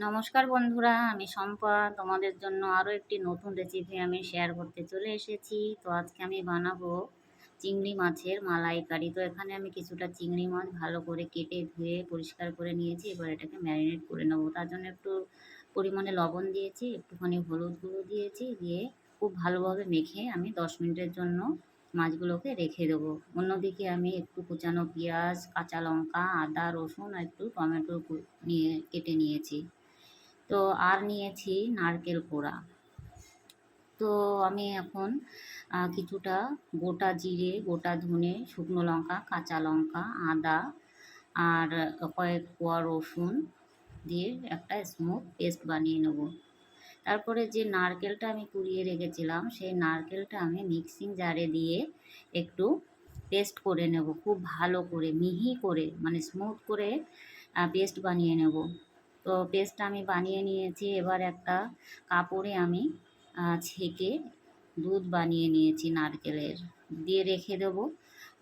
নমস্কার বন্ধুরা, আমি শম্পা। তোমাদের জন্য আরও একটি নতুন রেসিপি আমি শেয়ার করতে চলে এসেছি। তো আজকে আমি বানাবো চিংড়ি মাছের মালাইকারি। তো এখানে আমি কিছুটা চিংড়ি মাছ ভালো করে কেটে ধুয়ে পরিষ্কার করে নিয়েছি। এবার এটাকে ম্যারিনেট করে নেব। তার জন্য একটু পরিমাণে লবণ দিয়েছি, একটুখানি হলুদ গুঁড়ো দিয়েছি, দিয়ে খুব ভালোভাবে মেখে আমি দশ মিনিটের জন্য মাছগুলোকে রেখে দেবো। অন্যদিকে আমি একটু কুচানো পেঁয়াজ, কাঁচা লঙ্কা, আদা, রসুন আর একটু টমেটো নিয়ে কেটে নিয়েছি। তো আর নিয়েছি নারকেল কোড়া তো আমি এখন কিছুটা গোটা জিরে, গোটা ধনে, শুকনো লঙ্কা, কাঁচা লঙ্কা, আদা আর কয়েক কোয়া রসুন দিয়ে একটা স্মুথ পেস্ট বানিয়ে নেব। তারপরে যে নারকেলটা আমি কুড়িয়ে রেখেছিলাম, সেই নারকেলটা আমি মিক্সিং জারে দিয়ে একটু পেস্ট করে নেব, খুব ভালো করে, মিহি করে মানে স্মুথ করে পেস্ট বানিয়ে নেব। তো পেস্টটা আমি বানিয়ে নিয়েছি। এবার একটা কাপড়ে আমি ছেঁকে দুধ বানিয়ে নিয়েছি নারকেলের। দিয়ে রেখে দেব।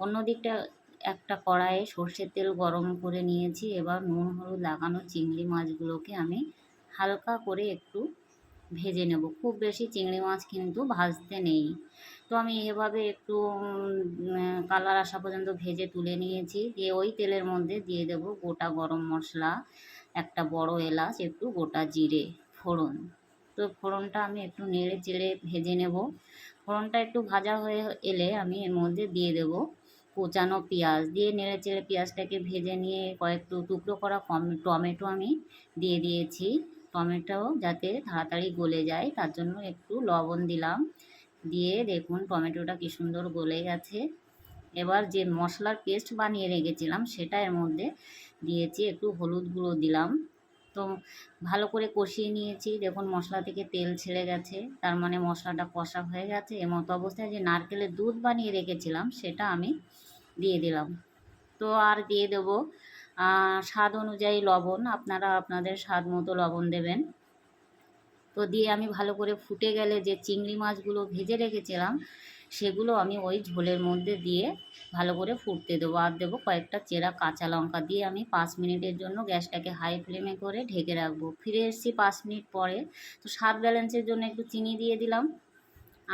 অন্য দিকটা একটা কড়াইয়ে সর্ষের তেল গরম করে নিয়েছি। এবার নুন, হলুদ লাগানো চিংড়ি মাছগুলোকে আমি হালকা করে একটু ভেজে নেব। খুব বেশি চিংড়ি মাছ কিন্তু ভাজতে নেই। তো আমি এভাবে একটু কালার আসা পর্যন্ত ভেজে তুলে নিয়েছি। দিয়ে ওই তেলের মধ্যে দিয়ে দেব গোটা গরম মশলা। একটা বড় এলাচ, একটু গোটা জিরে, ফোড়ন। তো ফোড়নটা আমি একটু নেড়ে চেড়ে ভেজে নেব। ফোড়নটা একটু ভাজা হয়ে এলে আমি এর মধ্যে দিয়ে দেব কোচানো পেঁয়াজ। দিয়ে নেড়ে চেড়ে পেঁয়াজটাকে ভেজে নিয়ে কয়েকটু টুকরো করা কম টমেটো আমি দিয়ে দিয়েছি। টমেটো যাতে তাড়াতাড়ি গলে যায়, তার জন্য একটু লবণ দিলাম। দিয়ে দেখুন টমেটোটা কী সুন্দর গলে গেছে। এবার যে মশলার পেস্ট বানিয়ে রেখেছিলাম সেটা এর মধ্যে দিয়েছি, একটু হলুদ গুঁড়ো দিলাম। তো ভালো করে কষিয়ে নিয়েছি, দেখুন মশলা থেকে তেল ছেড়ে গেছে, তার মানে মশলাটা কষা হয়ে গেছে। এমতো অবস্থায় যে নারকেলের দুধ বানিয়ে রেখেছিলাম সেটা আমি দিয়ে দিলাম। তো আর দিয়ে দেবো স্বাদ অনুযায়ী লবণ, আপনারা আপনাদের স্বাদ মতো লবণ দেবেন। তো দিয়ে আমি ভালো করে ফুটে গেলে যে চিংড়ি মাছগুলো ভেজে রেখেছিলাম সেগুলো আমি ওই ঝোলের মধ্যে দিয়ে ভালো করে ফুটতে দেবো। আর দেবো কয়েকটা চেরা কাঁচা লঙ্কা দিয়ে আমি পাঁচ মিনিটের জন্য গ্যাসটাকে হাই ফ্লেমে করে ঢেকে রাখব। ফিরে এসেছি পাঁচ মিনিট পরে। তো স্বাদ ব্যালেন্সের জন্য একটু চিনি দিয়ে দিলাম।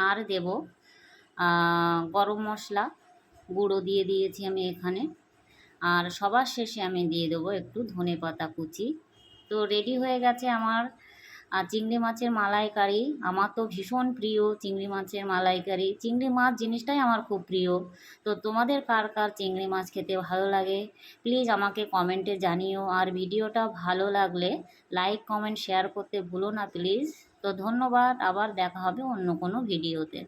আর দেব গরম মশলা গুঁড়ো দিয়ে দিয়েছি আমি এখানে। আর সবার শেষে আমি দিয়ে দেবো একটু ধনে পাতা কুচি। তো রেডি হয়ে গেছে আমার আর চিংড়ি মাছের মালাইকারি আমার তো ভীষণ প্রিয় চিংড়ি মাছের মালাইকারি। চিংড়ি মাছ জিনিসটাই আমার খুব প্রিয়। তো তোমাদের কার কার চিংড়ি মাছ খেতে ভালো লাগে? প্লিজ আমাকে কমেন্টে জানিও। আর ভিডিওটা ভালো লাগলে লাইক কমেন্ট শেয়ার করতে ভুলো না প্লিজ তো ধন্যবাদ। আবার দেখা হবে অন্য কোনো ভিডিওতে